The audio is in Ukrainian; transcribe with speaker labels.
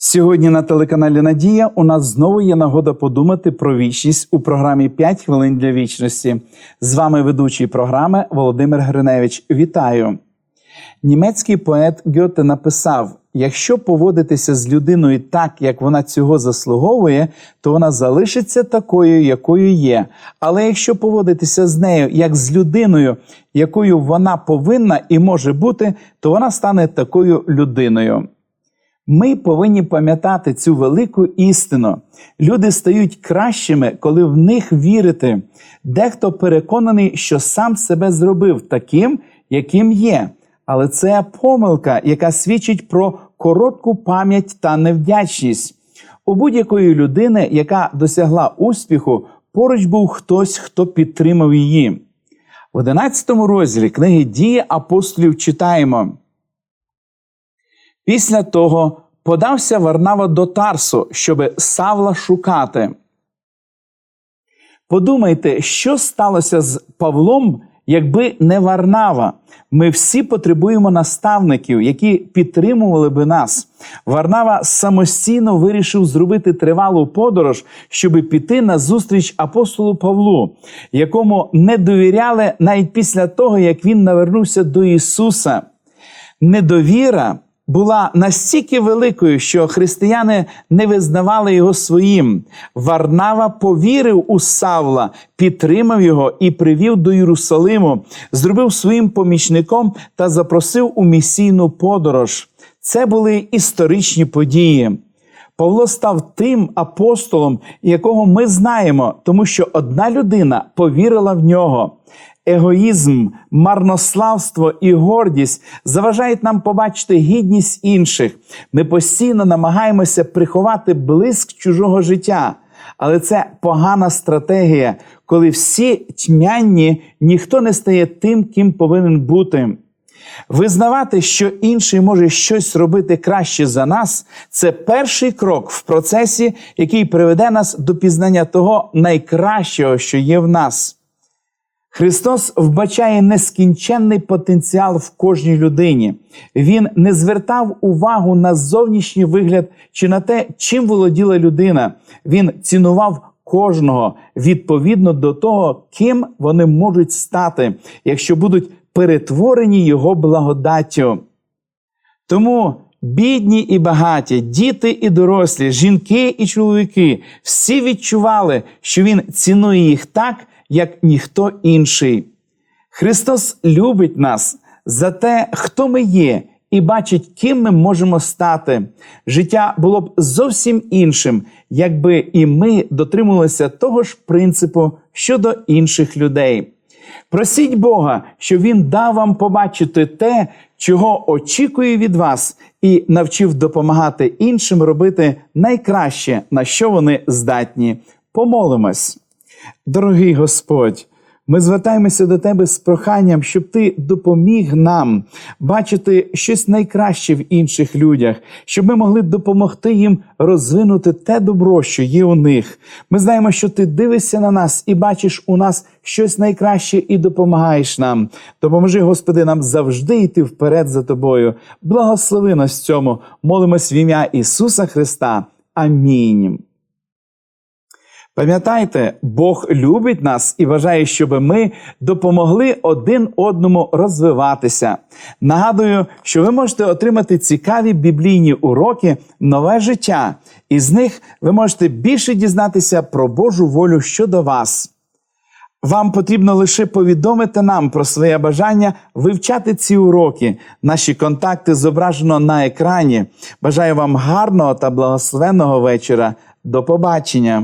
Speaker 1: Сьогодні на телеканалі Надія у нас знову є нагода подумати про вічність у програмі «5 хвилин для вічності. З вами ведучий програми Володимир Гриневич. Вітаю! Німецький поет Гьоте написав: якщо поводитися з людиною так, як вона цього заслуговує, то вона залишиться такою, якою є. Але якщо поводитися з нею як з людиною, якою вона повинна і може бути, то вона стане такою людиною. Ми повинні пам'ятати цю велику істину. Люди стають кращими, коли в них вірити. Дехто переконаний, що сам себе зробив таким, яким є. Але це помилка, яка свідчить про коротку пам'ять та невдячність. У будь-якої людини, яка досягла успіху, поруч був хтось, хто підтримав її. В 11 розділі книги Дії апостолів читаємо. Після того подався Варнава до Тарсу, щоби Савла шукати. Подумайте, що сталося з Павлом, якби не Варнава. Ми всі потребуємо наставників, які підтримували би нас. Варнава самостійно вирішив зробити тривалу подорож, щоби піти на зустріч апостолу Павлу, якому не довіряли навіть після того, як він навернувся до Ісуса. Недовіра була настільки великою, що християни не визнавали його своїм. Варнава повірив у Савла, підтримав його і привів до Єрусалиму, зробив своїм помічником та запросив у місійну подорож. Це були історичні події. Павло став тим апостолом, якого ми знаємо, тому що одна людина повірила в нього. Егоїзм, марнославство і гордість заважають нам побачити гідність інших. Ми постійно намагаємося приховати блиск чужого життя. Але це погана стратегія, коли всі тьмянні ніхто не стає тим, ким повинен бути. Визнавати, що інший може щось робити краще за нас, це перший крок в процесі, який приведе нас до пізнання того найкращого, що є в нас. Христос вбачає нескінченний потенціал в кожній людині. Він не звертав увагу на зовнішній вигляд чи на те, чим володіла людина. Він цінував кожного відповідно до того, ким вони можуть стати, якщо будуть перетворені його благодаттю. Тому бідні і багаті, діти і дорослі, жінки і чоловіки всі відчували, що він цінує їх так, як ніхто інший. Христос любить нас за те, хто ми є, і бачить, ким ми можемо стати. Життя було б зовсім іншим, якби і ми дотримувалися того ж принципу щодо інших людей. Просіть Бога, щоб Він дав вам побачити те, чого очікує від вас, і навчив допомагати іншим робити найкраще, на що вони здатні. Помолимось. Дорогий Господь, ми звертаємося до Тебе з проханням, щоб Ти допоміг нам бачити щось найкраще в інших людях, щоб ми могли допомогти їм розвинути те добро, що є у них. Ми знаємо, що Ти дивишся на нас і бачиш у нас щось найкраще і допомагаєш нам. Допоможи, Господи, нам завжди йти вперед за Тобою. Благослови нас цьому. Молимось в ім'я Ісуса Христа. Амінь. Пам'ятайте, Бог любить нас і бажає, щоб ми допомогли один одному розвиватися. Нагадую, що ви можете отримати цікаві біблійні уроки, нове життя, і з них ви можете більше дізнатися про Божу волю щодо вас. Вам потрібно лише повідомити нам про своє бажання вивчати ці уроки. Наші контакти зображено на екрані. Бажаю вам гарного та благословенного вечора. До побачення!